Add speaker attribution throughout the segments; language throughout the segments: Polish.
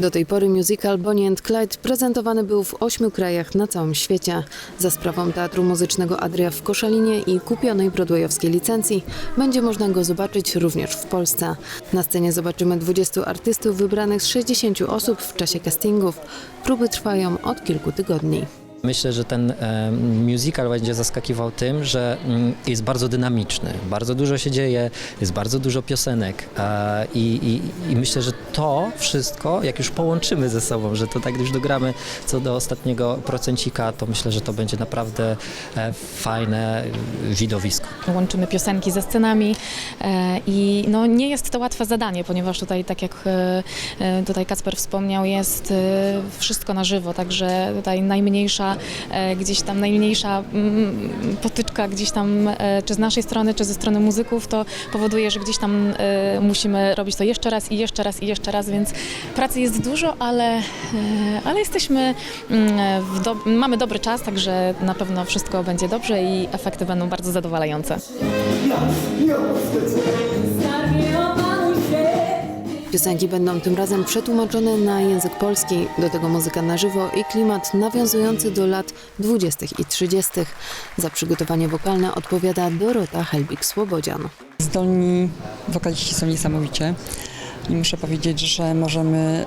Speaker 1: Do tej pory musical Bonnie and Clyde prezentowany był w ośmiu krajach na całym świecie. Za sprawą Teatru Muzycznego Adria w Koszalinie i kupionej broadwayowskiej licencji będzie można go zobaczyć również w Polsce. Na scenie zobaczymy 20 artystów wybranych z 60 osób w czasie castingów. Próby trwają od kilku tygodni.
Speaker 2: Myślę, że ten musical będzie zaskakiwał tym, że mm, jest bardzo dynamiczny, bardzo dużo się dzieje, jest bardzo dużo piosenek i, i, i myślę, że to wszystko, jak już połączymy ze sobą, że to tak już dogramy co do ostatniego procencika, to myślę, że to będzie naprawdę e, fajne e, widowisko.
Speaker 3: łączymy piosenki ze scenami e, i no, nie jest to łatwe zadanie, ponieważ tutaj, tak jak tutaj Kacper wspomniał, jest wszystko na żywo, także tutaj najmniejsza, gdzieś tam najmniejsza mm, potyczka gdzieś tam, czy z naszej strony, czy ze strony muzyków, to powoduje, że gdzieś tam musimy robić to jeszcze raz i jeszcze raz i jeszcze raz, więc pracy jest dużo, ale, e, ale jesteśmy, mm, w do, mamy dobry czas, także na pewno wszystko będzie dobrze i efekty będą bardzo zadowalające.
Speaker 1: Piosenki będą tym razem przetłumaczone na język polski, do tego muzyka na żywo i klimat nawiązujący do lat 20. i 30. Za przygotowanie wokalne odpowiada Dorota Helbig-Słobodzian.
Speaker 4: Zdolni wokaliści są niesamowicie. I muszę powiedzieć, że możemy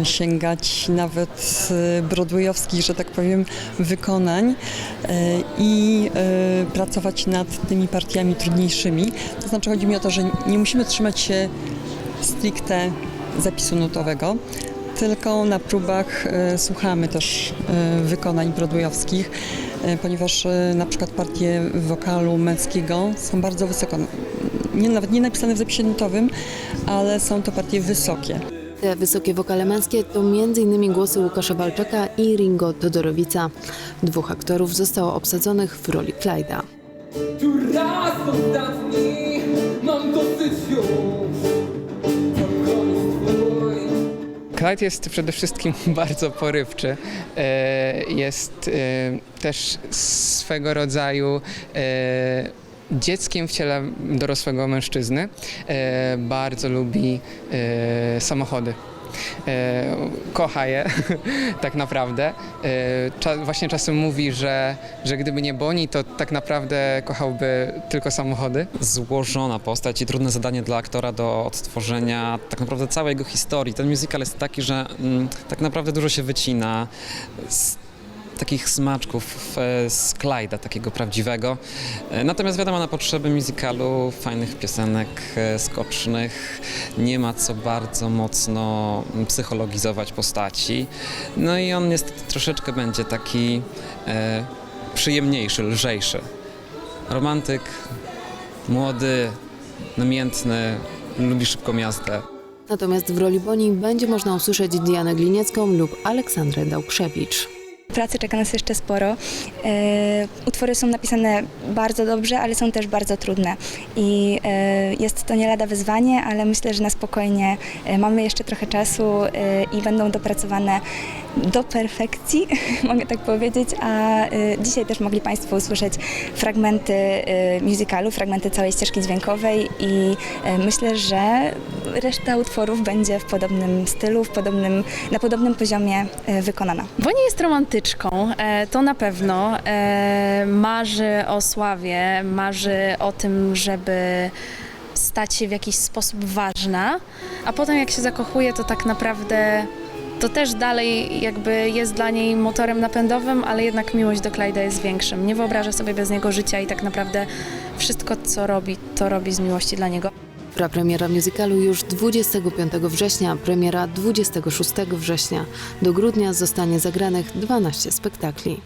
Speaker 4: y, sięgać nawet y, broadwayowskich, że tak powiem, wykonań y, i pracować nad tymi partiami trudniejszymi. To znaczy chodzi mi o to, że nie musimy trzymać się stricte zapisu nutowego, tylko na próbach słuchamy też wykonań broadwayowskich, ponieważ na przykład partie wokalu męskiego są bardzo wysoko, nie, nawet nie napisane w zapisie nutowym, ale są to partie wysokie.
Speaker 1: Te wysokie wokale męskie to m.in. głosy Łukasza Walczaka i Ringo Todorowica. Dwóch aktorów zostało obsadzonych w roli Clyda.
Speaker 5: Tu raz ostatni mam dosyć już
Speaker 6: Clyde jest przede wszystkim bardzo porywczy. E, Jest e, też swego rodzaju e, dzieckiem w ciele dorosłego mężczyzny. E, Bardzo lubi e, samochody. E, kocha je tak naprawdę. Właśnie czasem mówi, że, że gdyby nie Boni, to tak naprawdę kochałby tylko samochody.
Speaker 7: złożona postać i trudne zadanie dla aktora do odtworzenia tak naprawdę całej jego historii. Ten musical jest taki, że mm, tak naprawdę dużo się wycina z takich smaczków e, z Clyda, takiego prawdziwego. E, Natomiast wiadomo, na potrzeby musicalu, fajnych piosenek e, skocznych, nie ma co bardzo mocno psychologizować postaci. No i on jest troszeczkę będzie taki e, przyjemniejszy, lżejszy. Romantyk, młody, namiętny, lubi szybką jazdę.
Speaker 1: Natomiast w roli Boni będzie można usłyszeć Dianę Gliniecką lub Aleksandrę Dałkrzewicz.
Speaker 8: Pracy czeka nas jeszcze sporo. E, utwory są napisane bardzo dobrze, ale są też bardzo trudne. I e, jest to nie lada wyzwanie, ale myślę, że na spokojnie e, mamy jeszcze trochę czasu i będą dopracowane do perfekcji, mogę tak powiedzieć. A e, dzisiaj też mogli Państwo usłyszeć fragmenty e, musicalu, fragmenty całej ścieżki dźwiękowej i e, myślę, że reszta utworów będzie w podobnym stylu, w podobnym, na podobnym poziomie wykonana.
Speaker 9: Bo nie jest romantyczką, e, to na pewno. E, Marzy o sławie, marzy o tym, żeby stać się w jakiś sposób ważna, a potem jak się zakochuje, to tak naprawdę to też dalej jakby jest dla niej motorem napędowym, ale jednak miłość do Clyda jest większym. Nie wyobraża sobie bez niego życia i tak naprawdę wszystko, co robi, to robi z miłości dla niego.
Speaker 1: Prapremiera musicalu już 25 września, premiera 26 września. Do grudnia zostanie zagranych 12 spektakli.